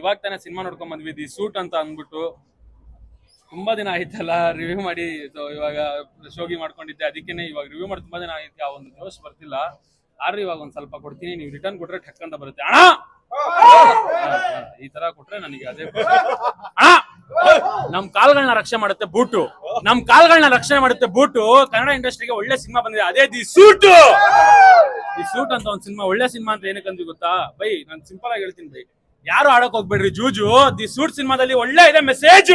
ಇವಾಗ ತಾನೇ ಸಿನಿಮಾ ನೋಡ್ಕೊಂಡ್ ಬಂದ್ವಿ, ದಿ ಸೂಟ್ ಅಂತ ಅಂದ್ಬಿಟ್ಟು ತುಂಬಾ ದಿನ ಆಯ್ತಲ್ಲ ರಿವ್ಯೂ ಮಾಡಿ ಇವಾಗ ಶೋಗಿ ಮಾಡ್ಕೊಂಡಿದ್ದೆ, ಅದಕ್ಕೇನೆ ಇವಾಗ ರಿವ್ಯೂ ಮಾಡಿ ತುಂಬಾ ದಿನ ಆಯ್ತು, ಆ ಒಂದು ಜೋಶ್ ಬರ್ತಿಲ್ಲ. ಆದ್ರೆ ಇವಾಗ ಒಂದ್ ಸ್ವಲ್ಪ ಕೊಡ್ತೀನಿ, ನೀವು ರಿಟರ್ನ್ ಕೊಟ್ರೆ ಠಕ್ ಅಂತ ಬರುತ್ತೆ. ಅಣ್ಣ! ಈ ತರ ಕೊಟ್ರೆ ನನಗೆ ಅದೇ. ಅಣ್ಣ! ನಮ್ ಕಾಲ್ಗಳನ್ನ ರಕ್ಷಣೆ ಮಾಡುತ್ತೆ ಬೂಟು. ನಮ್ ಕಾಲ್ಗಳನ್ನ ರಕ್ಷಣೆ ಮಾಡುತ್ತೆ ಬೂಟು. ಕನ್ನಡ ಇಂಡಸ್ಟ್ರಿಗೆ ಒಳ್ಳೆ ಸಿನಿಮಾ ಬಂದಿದೆ. ಅದೇ ದಿ ಸೂಟ್! ದಿ ಸೂಟ್ ಅಂತ ಒಂದ್ ಸಿನಿಮಾ, ಒಳ್ಳೆ ಸಿನಿಮಾ ಅಂತ ಏನಕ್ಕೆ ಗೊತ್ತಾ? ಬೈ, ನಾನು ಸಿಂಪಲ್ ಆಗಿ ಹೇಳ್ತೀನಿ ಬೈ. ಯಾರು ಆಡಕ್ ಹೋಗ್ಬೇಡ್ರಿ, ಜೂಜು. ದಿ ಸೂಟ್ ಸಿನಿಮಾದಲ್ಲಿ ಒಳ್ಳೆ ಇದೆ ಮೆಸೇಜ್.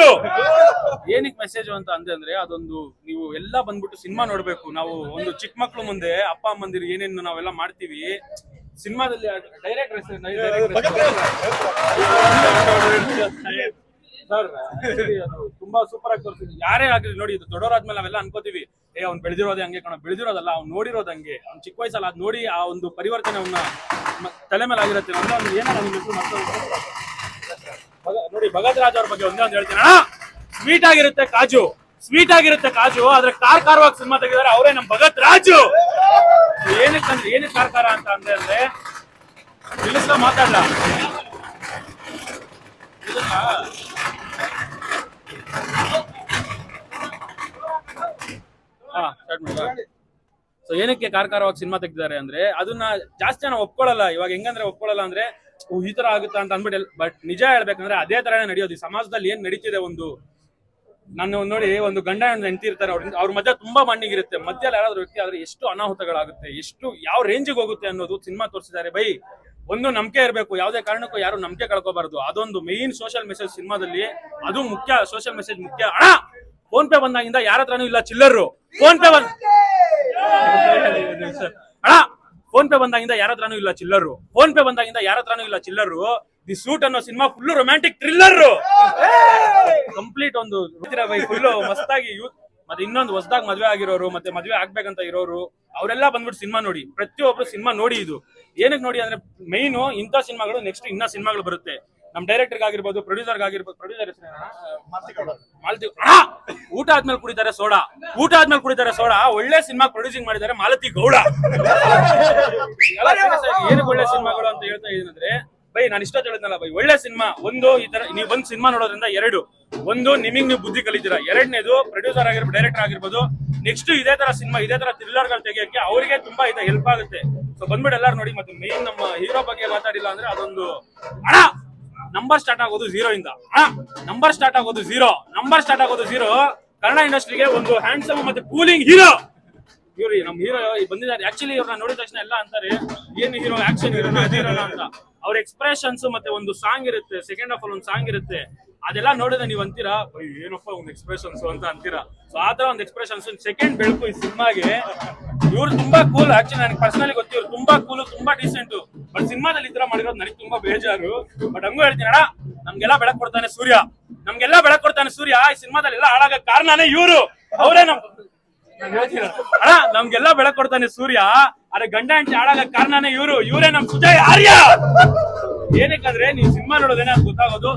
ಏನಕ್ಕೆ ಮೆಸೇಜ್ ಅಂತ ಅಂದೆ ಅಂದ್ರೆ, ಅದೊಂದು ನೀವು ಎಲ್ಲ ಬಂದ್ಬಿಟ್ಟು ಸಿನಿಮಾ ನೋಡ್ಬೇಕು. ನಾವು ಒಂದು ಚಿಕ್ಕ ಮಕ್ಳು ಮುಂದೆ ಅಪ್ಪ, ಅಮ್ಮಂದಿರು ಏನೇನು ನಾವೆಲ್ಲ ಮಾಡ್ತೀವಿ, ಸಿನಿಮಾದಲ್ಲಿ ಡೈರೆಕ್ಟ್ ಸರ್ ತುಂಬಾ ಸೂಪರ್ ಆಗಿ ತೋರಿಸಿದ್ವಿ ಯಾರೇ ಆಗಲಿ ನೋಡಿ, ಇದು ದೊಡ್ಡವರಾದ್ಮೇಲೆ ನಾವೆಲ್ಲ ಅನ್ಕೋತೀವಿ, ಏ, ಅವ್ನು ಬೆಳೆದಿರೋದೇ ಹಂಗೆ ಕಣ, ಬೆಳೆದಿರೋದಲ್ಲ, ಅವ್ನು ನೋಡಿರೋದು ಹಂಗೆ, ಅವ್ನು ಚಿಕ್ಕ ವಯಸ್ಸಲ್ಲ ಅದ್ ನೋಡಿ ಆ ಒಂದು ಪರಿವರ್ತನೆ ಅವನ್ನ ತಲೆ ಮೇಲೆ ಆಗಿರುತ್ತೆ. ಅಂದ್ರೆ ಅವ್ನು ಏನಾರ ಅವ್ನ ಹೆಸ್ರು ನೋಡಿ ಭಗತ್ ರಾಜ್ ಅವ್ರ ಬಗ್ಗೆ ಒಂದೇ ಒಂದು ಹೇಳ್ತೀನಿ. ಸ್ವೀಟ್ ಆಗಿರುತ್ತೆ ಕಾಜು. ಸ್ವೀಟ್ ಆಗಿರುತ್ತೆ ಕಾಜು, ಆದ್ರೆ ಕಾರ್ ಕಾರವಾಗಿ ಸಿನಿಮಾ ತೆಗೆದಾರೆ ಅವರೇ ನಮ್ ಭಗತ್ ರಾಜು ಏನಕ್ಕೆ ಅಂದ್ರೆ, ಏನಕ್ಕೆ ಕಾರ್ಕಾರ ಅಂತ ಅಂದ್ರೆ ಅಂದ್ರೆ ತಿಳಿಸ್ಲ ಮಾತಾಡ್ಲ? ಸೊ ಏನಕ್ಕೆ ಕಾರ್ಕಾರವಾಗಿ ಸಿನಿಮಾ ತೆಗ್ದಿದ್ದಾರೆ ಅಂದ್ರೆ ಅದನ್ನ ಜಾಸ್ತಿ ಜನ ಒಪ್ಕೊಳ್ಳಲ್ಲ. ಇವಾಗ ಹೆಂಗಂದ್ರೆ ಒಪ್ಕೊಳ್ಳಲ್ಲ ಅಂದ್ರೆ ಈ ತರ ಆಗುತ್ತಾ ಅಂತ ಅಂದ್ಬಿಟ್ಟು ಬಟ್ ನಿಜ ಹೇಳ್ಬೇಕಂದ್ರೆ ಅದೇ ತರನೇ ನಡೆಯೋದು. ಈ ಸಮಾಜದಲ್ಲಿ ಏನ್ ನಡೀತಿದೆ ಒಂದು ನಾನು ನೋಡಿ, ಒಂದು ಗಂಡ ಹೆಂಡತಿ ಇರ್ತಾರೆ ಅವ್ರ ಅವ್ರ ಮಧ್ಯೆ ತುಂಬಾ ಮಣ್ಣಿಗಿರುತ್ತೆ. ಮಧ್ಯದಲ್ಲಿ ಯಾರಾದ್ರೂ ವ್ಯಕ್ತಿ ಆದ್ರೆ ಎಷ್ಟು ಅನಾಹುತಗಳಾಗುತ್ತೆ, ಎಷ್ಟು, ಯಾವ ರೇಂಜಿಗೆ ಹೋಗುತ್ತೆ ಅನ್ನೋದು ಸಿನಿಮಾ ತೋರಿಸಿದ್ದಾರೆ. ಬೈ, ಒಂದು ನಂಬಿಕೆ ಇರಬೇಕು. ಯಾವುದೇ ಕಾರಣಕ್ಕೂ ಯಾರು ನಂಬಿಕೆ ಕಳ್ಕೋಬಾರದು. ಅದೊಂದು ಮೇನ್ ಸೋಷಿಯಲ್ ಮೆಸೇಜ್ ಸಿನಿಮಾದಲ್ಲಿ ಅದು ಮುಖ್ಯ ಸೋಷಿಯಲ್ ಮೆಸೇಜ್ ಮುಖ್ಯ. ಅಣ್ಣ! ಫೋನ್ ಪೇ ಬಂದಾಗಿಂದ ಯಾರ ಹತ್ರನೂ ಇಲ್ಲ ಚಿಲ್ಲರು ಫೋನ್ ಪೇ ಬಂದ್ ಅಣ್ಣ ಫೋನ್ ಪೇ ಬಂದಾಗಿಂದ ಯಾರ ಹತ್ರನೂ ಇಲ್ಲ ಚಿಲ್ಲರು ಫೋನ್ ಪೇ ಬಂದಾಗಿಂದ ಯಾರ ಹತ್ರನೂ ಇಲ್ಲ ಚಿಲ್ಲರು ದಿ ಸೂಟ್ ಅನ್ನೋ cinema full romantic thriller complete ಒಂದು ಫುಲ್ ಮಸ್ತಾಗಿ ಯೂತ್ ಮತ್ತೆ ಇನ್ನೊಂದು ಹೊಸದಾಗಿ ಮದ್ವೆ ಆಗಿರೋರು, ಮತ್ತೆ ಮದ್ವೆ ಆಗ್ಬೇಕಂತ ಇರೋರು, ಅವರೆಲ್ಲ ಬಂದ್ಬಿಟ್ಟು ಸಿನಿಮಾ ನೋಡಿ. ಪ್ರತಿಯೊಬ್ರು ಸಿನಿಮಾ ನೋಡಿ ಇದು. ಏನಕ್ಕೆ ನೋಡಿ ಅಂದ್ರೆ ಮೈನು ಇಂಥ ಸಿನಿಮಾಗಳು ನೆಕ್ಸ್ಟ್ ಇನ್ನ ಸಿನಿಮಾಗಳು ಬರುತ್ತೆ. ನಮ್ ಡೈರೆಕ್ಟರ್ ಆಗಿರ್ಬೋದು ಪ್ರೊಡ್ಯೂಸರ್ ಆಗಿರ್ಬೋದು ಪ್ರೊಡ್ಯೂಸರ್ ಮಾಲತಿ! ಊಟ ಆದ್ಮೇಲೆ ಕುಡಿತಾರೆ ಸೋಡಾ. ಊಟ ಆದ್ಮೇಲೆ ಕುಡಿತಾರೆ ಸೋಡಾ. ಒಳ್ಳೆ ಸಿನಿಮಾ ಪ್ರೊಡ್ಯೂಸಿಂಗ್ ಮಾಡಿದ್ದಾರೆ ಮಾಲತಿ ಗೌಡ. ಏನು ಒಳ್ಳೆ ಸಿನಿಮಾಗಳು ಅಂತ ಹೇಳ್ತಾ ಏನಂದ್ರೆ ಬೈ ನಾನು ಇಷ್ಟ ಹೇಳಿದ್ನಲ್ಲ ಬೈ. ಒಳ್ಳೆ ಸಿನಿಮಾ ಒಂದು ಈ ತರ ನೀವು ಒಂದ್ ಸಿನಿಮಾ ನೋಡೋದ್ರಿಂದ ಎರಡು. ಒಂದು ನಿಮಗೆ ನೀವು ಬುದ್ಧಿ ಕಲಿತೀರಾ. ಎರಡನೇದು ಪ್ರೊಡ್ಯೂಸರ್ ಆಗಿರ್ಬೋದು ಡೈರೆಕ್ಟರ್ ಆಗಿರ್ಬೋದು ನೆಕ್ಸ್ಟ್ ಇದೇ ತರ ಸಿನಿಮಾ ಇದೇ ತರ ಥ್ರಿಲ್ಲರ್ಗಳು ತೆಗೆಯಕ್ಕೆ ಅವರಿಗೆ ತುಂಬಾ ಇದೆ ಹೆಲ್ಪ್ ಆಗುತ್ತೆ. ಸೊ ಬಂದ್ಬಿಟ್ಟು ಎಲ್ಲರೂ ನೋಡಿ ಮತ್ತೆ ಮೇನ್ ನಮ್ಮ ಹೀರೋ ಬಗ್ಗೆ ಮಾತಾಡಿಲ್ಲ ಅಂದ್ರೆ ಅದೊಂದು ಅಣ್ಣ! ನಂಬರ್ ಸ್ಟಾರ್ಟ್ ಆಗೋದು ಝೀರೋ ಇಂದ. ನಂಬರ್ ಸ್ಟಾರ್ಟ್ ಆಗೋದು ಝೀರೋ ನಂಬರ್ ಸ್ಟಾರ್ಟ್ ಆಗೋದು ಝೀರೋ ಕನ್ನಡ ಇಂಡಸ್ಟ್ರಿಗೆ ಒಂದು ಹ್ಯಾಂಡ್ಸಮ್ ಮತ್ತೆ ಕೂಲಿಂಗ್ ಹೀರೋ ಇವ್ರಿ ನಮ್ ಹೀರೋ ಬಂದಿದ್ದಾರೆ. ಆಕ್ಚುಲಿ ಇವ್ರನ್ನ ನೋಡಿದ ತಕ್ಷಣ ಎಲ್ಲ ಅಂತಾರೆ ಏನ್ ಹೀರೋ ಆಕ್ಷನ್ ಹೀರೋನ ಹೀರೋನ ಅಂತ. ಅವ್ರ ಎಕ್ಸ್ಪ್ರೆಷನ್ಸ್ ಮತ್ತೆ ಒಂದು ಸಾಂಗ್ ಇರುತ್ತೆ ಸೆಕೆಂಡ್ ಆಫ್ ಆಲ್ ಒಂದು ಸಾಂಗ್ ಇರುತ್ತೆ. ಅದೆಲ್ಲ ನೋಡಿದ್ರೆ ನೀವು ಅಂತೀರಾ "ಅಯ್ಯೋ, ಏನಪ್ಪ ಒಂದು ಎಕ್ಸ್ಪ್ರೆಷನ್ಸ್ ಅಂತ ಅಂತೀರಾ? ಸೊ ಆತರ ಒಂದು ಎಕ್ಸ್ಪ್ರೆಷನ್ಸ್ ಸೆಕೆಂಡ್ ಬೆಳಕು ಈ ಸಿನಿಮಾಗೆ ಇವ್ರು ತುಂಬಾ ಕೂಲ್ ಆಕ್ಚುಲಿ ನನಗೆ ಪರ್ಸನಲಿ ಗೊತ್ತಿವ್ರು ತುಂಬಾ ಕೂಲ್ ತುಂಬಾ ಡೀಸೆಂಟ್ ಬಟ್ ಸಿನಿಮಾದಲ್ಲಿ ಈ ತರ ಮಾಡಿರೋದು ನನಗೆ ತುಂಬಾ ಬೇಜಾರು. ಬಟ್ ಹಂಗೂ ಹೇಳ್ತೀನಿ, ಅಣ್ಣ, ನಮ್ಗೆಲ್ಲ ಬೆಳಕ್ ಕೊಡ್ತಾನೆ ಸೂರ್ಯ. ನಮ್ಗೆಲ್ಲ ಬೆಳಕ್ ಕೊಡ್ತಾನೆ ಸೂರ್ಯ. ಈ ಸಿನಿಮಾದಲ್ಲಿ ಎಲ್ಲ ಹಾಳಾಗ ಕಾರಣನೇ ಇವ್ರು. ಅವರೇ ನಮ್. ಅಣ್ಣ, ನಮ್ಗೆಲ್ಲ ಬೆಳಕ್ ಕೊಡ್ತಾನೆ ಸೂರ್ಯ. ಅರೆ ಗಂಡ ಹೆಂಡತಿ ಹಾಳಾಗ ಕಾರಣನೇ ಇವ್ರು. ಇವರೇ ನಮ್ ಸುಜಯ್ ಆರ್ಯ. ಏನಕ್ಕಂದ್ರೆ ನೀವು ಸಿನಿಮಾ ನೋಡೋದೇನೆ ಗೊತ್ತಾಗೋದು.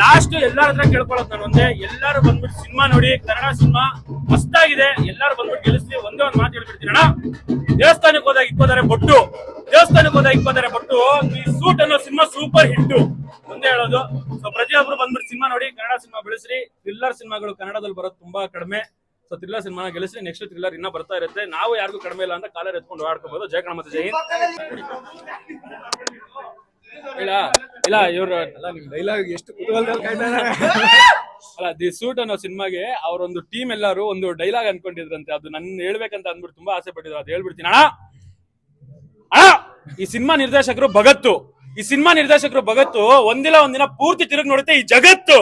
ಲಾಸ್ಟ್ ಎಲ್ಲಾರ ಹತ್ರ ಕೇಳ್ಕೊಳ್ಳೋದು ನಾನು ಒಂದೇ. ಎಲ್ಲಾರು ಬಂದ್ಬಿಟ್ಟು ಸಿನಿಮಾ ನೋಡಿ. ಕನ್ನಡ ಸಿನಿಮಾ ಮಸ್ತಾಗಿದೆ ಎಲ್ಲಾರು ಬಂದ್ಬಿಟ್ಟು ಗೆಲ್ಲಿಸ್ಲಿ. ಒಂದೇ ಒಂದು ಮಾತು ಹೇಳ್ಬಿಡ್ತೀನಿ ಅಣ್ಣ ದೇವಸ್ಥಾನಕ್ಕೆ ಹೋದಾಗ ಇಪ್ಪತ್ತಾರೆ ಬೊಟ್ಟು ದೇವಸ್ಥಾನಕ್ಕೆ ಹೋದಾಗ ಇಪ್ಪತ್ತಾರೆ ಬೊಟ್ಟು ಈ ಸೂಟ್ ಅನ್ನೋ ಸಿನಿಮಾ ಸೂಪರ್ ಹಿಟ್ ಒಂದೇ ಹೇಳೋದು. ಸೊ ಪ್ರತಿಯೊಬ್ರು ಬಂದ್ಬಿಟ್ಟು ಸಿನಿಮಾ ನೋಡಿ. ಕನ್ನಡ ಸಿನಿಮಾ ಬೆಳೆಸ್ರಿ. ಥ್ರಿಲ್ಲರ್ ಸಿನಿಮಾಗಳು ಕನ್ನಡದಲ್ಲಿ ಬರೋದು ತುಂಬಾ ಕಡಿಮೆ. ಸೊ ಥ್ರಿಲ್ಲರ್ ಸಿನಿಮಾ ಗೆಲ್ಲಿಸಿ ನೆಕ್ಸ್ಟ್ ಥ್ರಿಲ್ಲರ್ ಇನ್ನ ಬರ್ತಾ ಇರುತ್ತೆ. ನಾವು ಯಾರಿಗೂ ಕಡಿಮೆ ಇಲ್ಲ ಅಂತ ಕಾಲರ್ ಎತ್ಕೊಂಡು ಆಡ್ಕೋಬಹುದು ಜಯ ಕಣ ಮತ್ತೆ ಜೈ ಹಿಂದ್. ಇಲ್ಲ, ಇವರು ಅಲ್ಲ ಡೈಲಾಗ್ ಎಷ್ಟು ಅಲ್ಲ, ದಿ ಸೂಟ್ ಅನ್ನೋ ಸಿನಿಮಾಗೆ ಅವರೊಂದು ಟೀಮ್ ಎಲ್ಲರೂ ಒಂದು ಡೈಲಾಗ್ ಅನ್ಕೊಂಡಿದ್ರಂತೆ. ಅದು ನನ್ನ ಹೇಳ್ಬೇಕಂತ ಅಂದ್ಬಿಟ್ಟು ತುಂಬಾ ಆಸೆ ಪಟ್ಟಿದ್ರು. ಅದು ಹೇಳ್ಬಿಡ್ತೀನಿ. ಅಣ್ಣ! ಅಣ್ಣ! ಈ ಸಿನಿಮಾ ನಿರ್ದೇಶಕರು ಭಗತ್ತು ಈ ಸಿನಿಮಾ ನಿರ್ದೇಶಕರು ಭಗತ್ತು ಒಂದಿಲ್ಲ ಒಂದಿನ ಪೂರ್ತಿ ತಿರುಗಿ ನೋಡುತ್ತೆ ಈ ಜಗತ್ತು.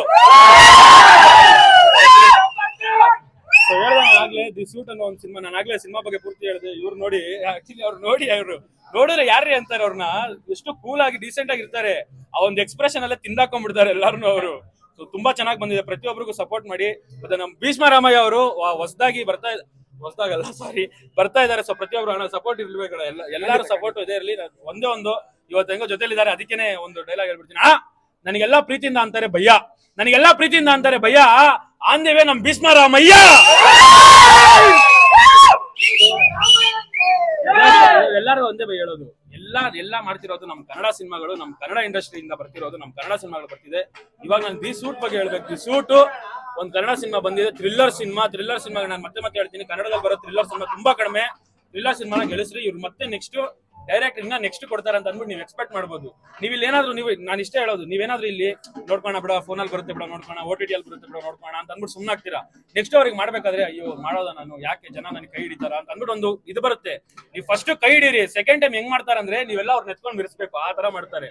ಆಗ್ಲೇ ದಿ ಸೂಟ್ ಅನ್ನೋ ಒಂದು ಸಿನಿಮಾ ನಾನು ಆಗ್ಲೇ ಸಿನಿಮಾ ಬಗ್ಗೆ ಪೂರ್ತಿ ಹೇಳಿದೆ. ಇವ್ರು ನೋಡಿ ಆಕ್ಚುಲಿ ಅವ್ರು ನೋಡಿ ಅವ್ರು ನೋಡಿದ್ರೆ ಯಾರ್ರಿ ಅಂತಾರೆ ಅವ್ರನ್ನ ಎಷ್ಟು ಕೂಲ್ ಆಗಿ ಡೀಸೆಂಟ್ ಆಗಿ ಇರ್ತಾರೆ. ಆ ಒಂದು ಎಕ್ಸ್ಪ್ರೆಷನ್ ಅಲ್ಲೇ ತಿಂದಾಕೊಂಡ್ಬಿಡ್ತಾರೆ ಎಲ್ಲಾರು ಅವರು. ಸೊ ತುಂಬಾ ಚೆನ್ನಾಗಿ ಬಂದಿದೆ. ಪ್ರತಿಯೊಬ್ಬರಿಗೂ ಸಪೋರ್ಟ್ ಮಾಡಿ. ಮತ್ತೆ ನಮ್ಮ ಭೀಷ್ಮ ರಾಮಯ್ಯ ಅವರು ಹೊಸದಾಗಿ ಬರ್ತಾ ಹೊಸದಾಗಲ್ಲ ಸಾರಿ ಬರ್ತಾ ಇದಾರೆ ಸೊ ಪ್ರತಿಯೊಬ್ರು ಹಣ ಸಪೋರ್ಟ್ ಇರ್ಬೇಕಲ್ಲ. ಎಲ್ಲ ಎಲ್ಲಾರು ಸಪೋರ್ಟ್ ಇದೆ ಇರಲಿ. ಒಂದೇ ಒಂದು ಇವತ್ತು ಹೆಂಗೋ ಜೊತೆಲಿದ್ದಾರೆ. ಅದಕ್ಕೇನೆ ಒಂದು ಡೈಲಾಗ್ ಹೇಳ್ಬಿಡ್ತೀನಿ. ಆ ನನಗೆಲ್ಲ ಪ್ರೀತಿಯಿಂದ ಅಂತಾರೆ ಭಯ್ಯ. ನನಗೆಲ್ಲ ಪ್ರೀತಿಯಿಂದ ಅಂತಾರೆ ಭಯ್ಯ. ಆಂದೇವೆ ನಮ್ ಭೀಷ್ಮ ರಾಮಯ್ಯ! ಎಲ್ಲರೂ ಒಂದೇ ಬೈ ಹೇಳೋದು. ಎಲ್ಲ ಎಲ್ಲ ಮಾಡ್ತಿರೋದು ನಮ್ಮ ಕನ್ನಡ ಸಿನಿಮಾಗಳು ನಮ್ಮ ಕನ್ನಡ ಇಂಡಸ್ಟ್ರಿಯಿಂದ ಬರ್ತಿರೋದು ನಮ್ಮ ಕನ್ನಡ ಸಿನಿಮಾಗಳು ಬರ್ತಿದೆ. ಇವಾಗ ನಾನು ದಿ ಸೂಟ್ ಬಗ್ಗೆ ಹೇಳ್ಬೇಕು. ದಿ ಸೂಟ್ ಒಂದ್ ಕನ್ನಡ ಸಿನಿಮಾ ಬಂದಿದೆ. ಥ್ರಿಲ್ಲರ್ ಸಿನಿಮಾ ಥ್ರಿಲ್ಲರ್ ಸಿನಿಮಾ ನಾನು ಮತ್ತೆ ಮತ್ತೆ ಹೇಳ್ತೀನಿ. ಕನ್ನಡದಲ್ಲಿ ಬರೋ ಥ್ರಿಲ್ಲರ್ ಸಿನಿಮಾ ತುಂಬಾ ಕಡಿಮೆ. ಥ್ರಿಲ್ಲರ್ ಸಿನಿಮಾನ ಗೆಲ್ಲಿಸ್ರಿ ಇವ್ರು ಮತ್ತೆ ನೆಕ್ಸ್ಟ್ ಡೈರೆಕ್ಟ್ ಇನ್ನ ನೆಕ್ಸ್ಟ್ ಕೊಡ್ತಾರೆ ಅಂತ ಅಂದ್ಬಿಟ್ಟು ನೀವು ಎಕ್ಸ್ಪೆಕ್ಟ್ ಮಾಡ್ಬೋದು. ನೀವು ಇಲ್ಲಿ ಏನಾದ್ರು ನೀವು ನಾನು ಇಷ್ಟೇ ಹೇಳೋದು ನೀವೇನಾದ್ರೂ ಇಲ್ಲಿ ನೋಡ್ಕೋಣ ಬಿಡ ಅಲ್ಲಿ ಬರುತ್ತೆ ಬಿಡ ನೋಡ್ಕೋಣ ಓ ಟಿ ಅಲ್ಲಿ ಬರುತ್ತೆ ಬಿಡ ನೋಡ್ಕೋಣ ಅಂತ ಅಂದ್ಬಿಟ್ಟು ಸುಮ್ಮನೆ ಆಗ್ತೀರಾ? ನೆಕ್ಸ್ಟ್ ಅವ್ರಿಗೆ ಮಾಡ್ಬೇಕಾದ್ರೆ, ಅಯ್ಯೋ, ಮಾಡೋದ ನಾನು? ಯಾಕೆ ಜನ ನನಗೆ ಕೈ ಹಿಡಿತಾರ? ಅಂತ ಅಂದ್ಬಿಟ್ಟು ಒಂದು ಇದು ಬರುತ್ತೆ. ನೀವು ಫಸ್ಟ್ ಕೈ ಹಿಡೀರಿ ಸೆಕೆಂಡ್ ಟೈಮ್ ಹೆಂಗ್ ಮಾಡ್ತಾರಂದ್ರೆ ನೀವೆಲ್ಲ ಅವ್ರನ್ನ ಎತ್ಕೊಂಡು ಬಿರಿಸ್ಬೇಕು, ಆ ತರ ಮಾಡ್ತಾರೆ.